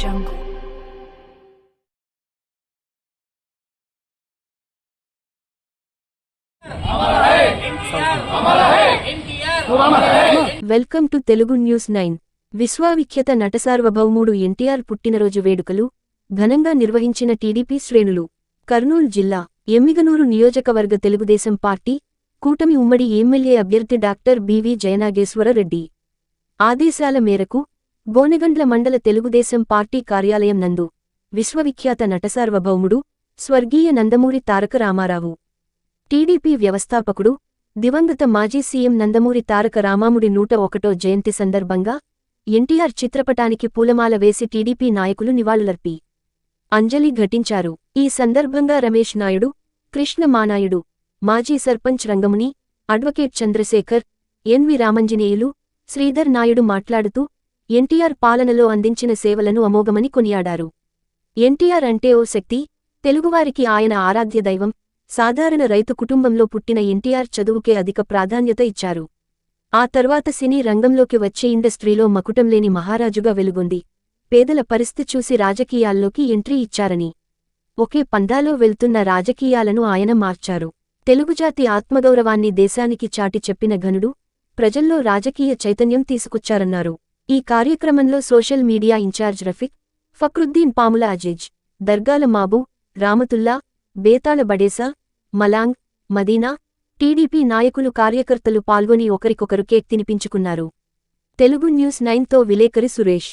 jungle. Welcome to Telugu news nine విశ్వవిఖ్యత నటసార్వభౌముడు ఎన్టీఆర్ పుట్టినరోజు వేడుకలు ఘనంగా నిర్వహించిన టీడీపీ శ్రేణులు కర్నూలు జిల్లా ఎమ్మిగనూరు నియోజకవర్గ తెలుగుదేశం పార్టీ కూటమి ఉమ్మడి ఎమ్మెల్యే అభ్యర్థి డాక్టర్ బివి జయనాగేశ్వరరెడ్డి ఆదేశాల మేరకు బోనెగండ్ల మండల తెలుగుదేశం పార్టీ కార్యాలయం నందు విశ్వవిఖ్యాత నటసార్వభౌముడు స్వర్గీయ నందమూరి తారక రామారావు. టీడీపీ వ్యవస్థాపకుడు దివంగత మాజీ సీఎం నందమూరి తారక రామాముడి నూట ఒకటో జయంతి సందర్భంగా ఎన్టీఆర్ చిత్రపటానికి పూలమాల వేసి టీడీపీ నాయకులు నివాళులర్పి. అంజలి ఘటించారు. ఈ సందర్భంగా రమేష్ నాయుడు కృష్ణ మానాయుడు మాజీ సర్పంచ్ రంగముని అడ్వకేట్ చంద్రశేఖర్ ఎన్వి రామంజనేయులు శ్రీధర్ నాయుడు మాట్లాడుతూ ఎన్టీఆర్ పాలనలో అందించిన సేవలను అమోఘమని కొనియాడారు. ఎన్టీఆర్ అంటే ఓ శక్తి తెలుగువారికి ఆయన ఆరాధ్య దైవం సాధారణ రైతు కుటుంబంలో పుట్టిన ఎన్టీఆర్ చదువుకే అధిక ప్రాధాన్యత ఇచ్చారు. ఆ తర్వాత సినీ రంగంలోకి వచ్చే ఇండస్ట్రీలో మకుటంలేని మహారాజుగా వెలుగొంది. పేదల పరిస్థితి చూసి రాజకీయాల్లోకి ఎంట్రీ ఇచ్చారని. ఒకే పందాలో వెళ్తున్న రాజకీయాలను ఆయన మార్చారు. తెలుగుజాతి ఆత్మగౌరవాన్ని దేశానికి చాటి చెప్పిన ఘనుడు ప్రజల్లో రాజకీయ చైతన్యం తీసుకొచ్చారన్నారు. ఈ కార్యక్రమంలో social media incharge Rafiq Fakruddin Pamula Aziz Dargala Mabu Ramatulla Betala Badesa Malang Madina TDP నాయకులు కార్యకర్తలు పాల్గొని ఒకరికొకరు కేక్ తినిపించుకున్నారు. తెలుగు న్యూస్ నైన్తో విలేకరి సురేష్.